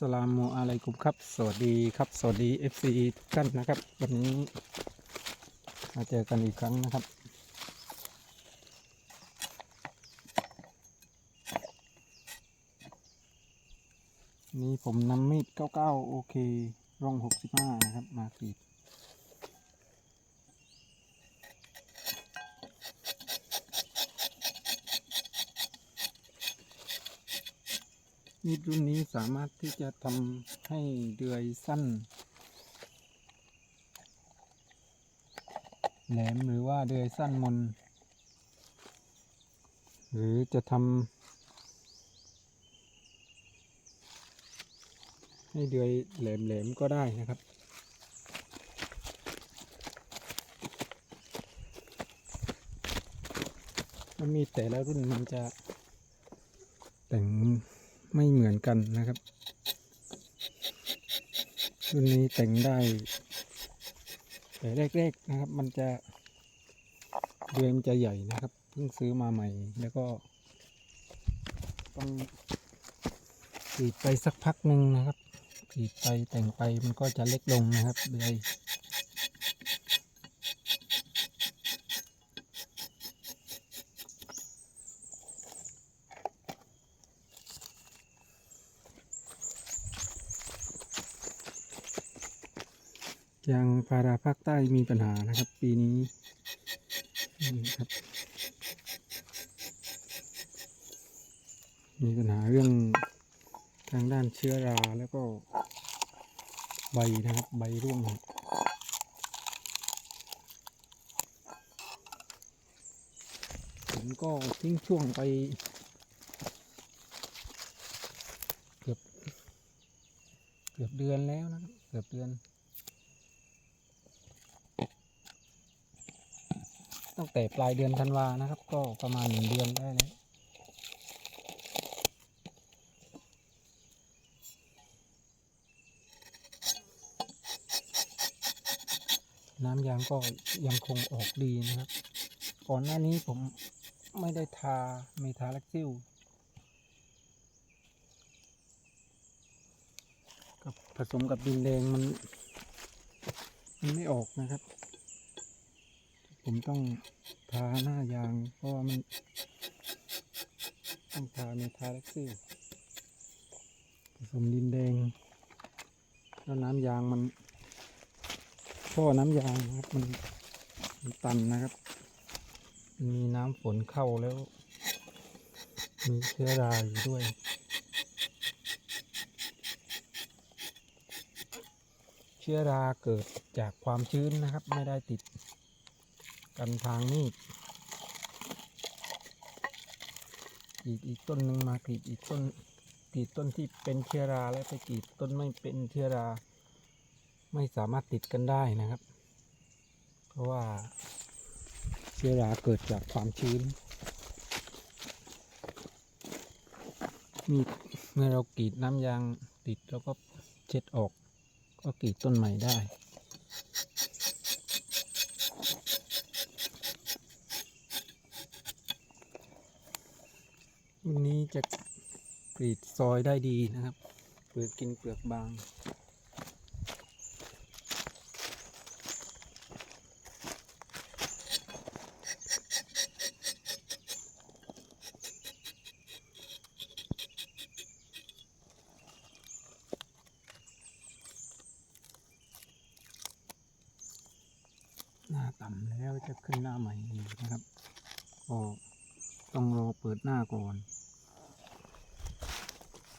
สลามุอะลัยกุมครับ สวัสดีครับ สวัสดี FC ทุกท่านนะครับ วันนี้มาเจอกันอีกครั้งนะครับ นี่ผมนำมีด 99 โอเค ร่อง 65 นะครับ มากรีด มีดรุ่นนี้สามารถที่จะทำให้เดือยสั้น แหลมหรือว่าเดือยสั้นมน หรือจะทำให้เดือยแหลมๆก็ได้นะครับมันมีแต่ละรุ่นมันจะแต่ง ไม่เหมือนกันนะครับรุ่นนี้แต่งได้แต่แรกๆนะครับ มันจะเดือยมันจะใหญ่นะครับ เพิ่งซื้อมาใหม่ แล้วก็ ต้องกรีดไปสักพักหนึ่งนะครับกรีดไปแต่งไปมันก็จะเล็กลงนะครับเดือย ยางพาราภาคใต้มีปัญหานะครับ ปีนี้นี่ครับ มีปัญหาเรื่องทางด้านเชื้อราแล้วก็ใบนะครับ ใบร่วงผมก็ทิ้งช่วงไป เกือบ เกือบเดือนแล้วนะครับ เกือบเดือน ตั้งแต่ปลายเดือนธันวานะครับ ก็ประมาณหนึ่งเดือนได้แล้วน้ำยางก็ยังคงออกดีนะครับ ก่อนหน้านี้ผมไม่ได้ทาไม่ทาลักซิลกับผสมกับดินแดงมัน มันไม่ออกนะครับ ผมต้องทาหน้ายาง เพราะว่ามัน ต้องทาเมทาลักซิลผสมดินแดง แล้วน้ำยางมันท่อน้ำยางนะครับมันมันตันนะครับ มีน้ำฝนเข้าแล้ว มีเชื้อราอยู่ด้วยเชื้อราเกิดจากความชื้นนะครับ ไม่ได้ติด กันทางมีดกีดอีกต้นหนึ่งมากรีดอีกต้นกรีดต้นที่เป็นเชื้อราแล้วไปกรีดต้นไม่เป็นเชื้อรา ไม่สามารถติดกันได้นะครับ เพราะว่าเชื้อราเกิดจากความชื้น มีเมื่อเรากรีดน้ำยางติดแล้วก็เช็ดออก ก็กรีดต้นใหม่ได้ วันนี้ จะกรีดซอยได้ดีนะครับ เปลือกกินเปลือกบาง หน้าต่ำแล้วจะขึ้นหน้าใหม่อีกนะครับก็ต้องรอเปิดหน้าก่อน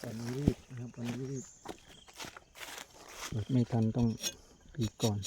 วันนี้รีบนะครับวันนี้รีบเปิดไม่ทันต้องปีก่อน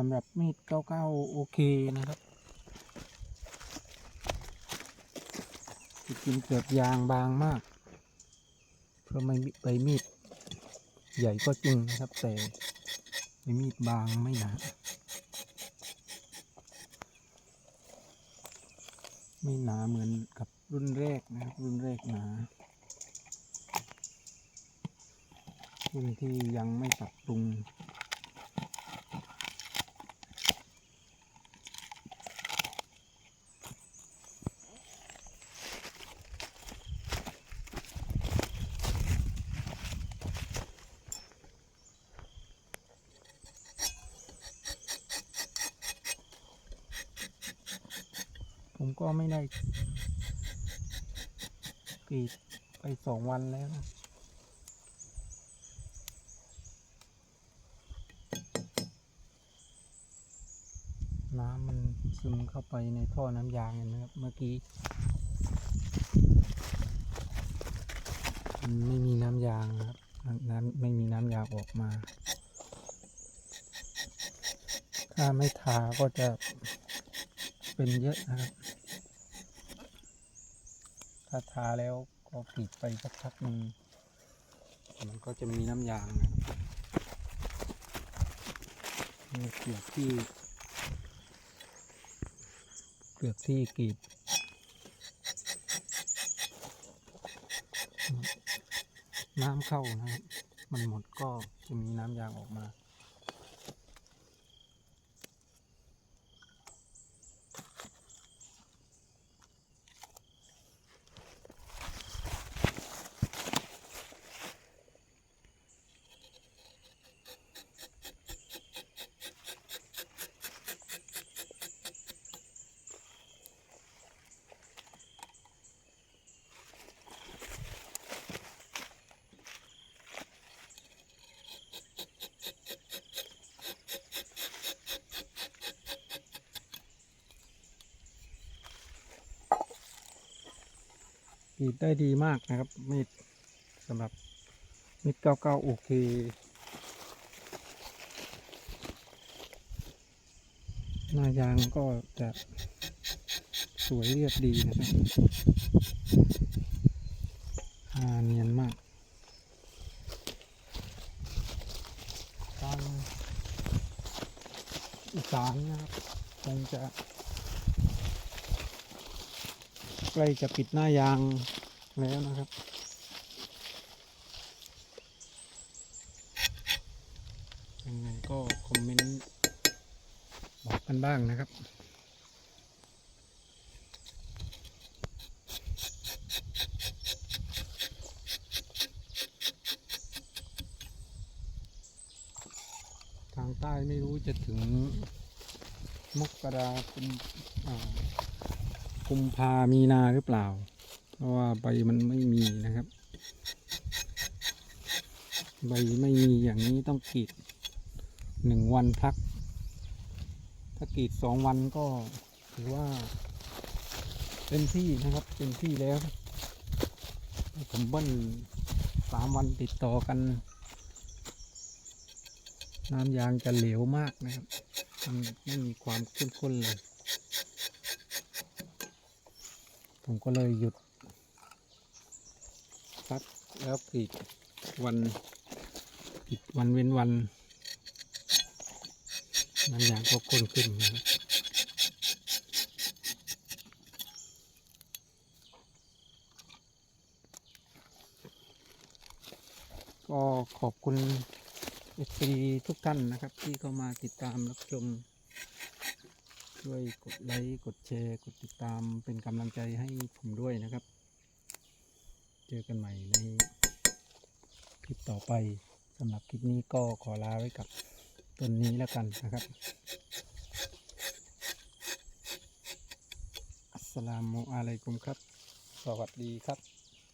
สำหรับมีด99โอเคนะครับจริงเกือบยางบางมาก เพราะไม่ใบมีด ใหญ่ก็จริงนะครับ แต่ใบมีดบางไม่หนาไม่หนาเหมือนกับรุ่นแรกนะครับ รุ่นแรกหนารุ่นที่ยังไม่ปรับปรุง ผมก็ไม่ได้กรีดไปสองวันแล้วนะน้ำมันซึมเข้าไปในท่อน้ำยางเห็นไหมครับเมื่อกี้มันไม่มีน้ำยางครับน้ำไม่มีน้ำยางออกมา ถ้าไม่ทาก็จะ เป็นเยอะนะครับ ถ้าทาแล้วก็กรีดไปสักพักหนึ่งมันก็จะมีน้ำยางนะครับมีเกลือกที่เกลือกที่กรีดน้ำเข้านะครับ มันหมดก็จะมีน้ำยางออกมา กรีดได้ดีมากนะครับมีดสำหรับมีดเก้าเก้าโอเคหน้ายางก็จะสวยเรียบดีนะครับอ่าเนียนมากทางอีสานนะครับคงจะ ใก ล้จะปิดหน้ายางแล้วนะครับยังไงก็คอมเมนต์บอกกันบ้างนะครับทางใต้ไม่รู้จะถึงมกราคมอ่า กุมภามีนาหรือเปล่า เพราะว่าใบมันไม่มีนะครับ ใบไม่มีอย่างนี้ต้องกรีดหนึ่งวันพัก ถ้ากรีดสองวันก็ถือว่าเต็มที่นะครับเต็มที่แล้ว ผมเบิ้ลสามวันติดต่อกัน น้ำยางจะเหลวมากนะครับ มันไม่มีความเข้มข้นเลย ผมก็เลยหยุดพักแล้วกรีดวันกรีดวันเว้นวันน้ำยางก็ข้นขึ้นนะครับก็ขอบคุณเอซีทุกท่านนะครับ ที่เข้ามาติดตามรับชม ช่วยกดไลค์กดแชร์ กดติดตามเป็นกำลังใจให้ผมด้วยนะครับ เจอกันใหม่ในคลิปต่อไปสำหรับคลิปนี้ก็ขอลาไว้กับต้นนี้แล้วกันนะครับ อัสสลามุอะลัยกุมครับ สวัสดีครับ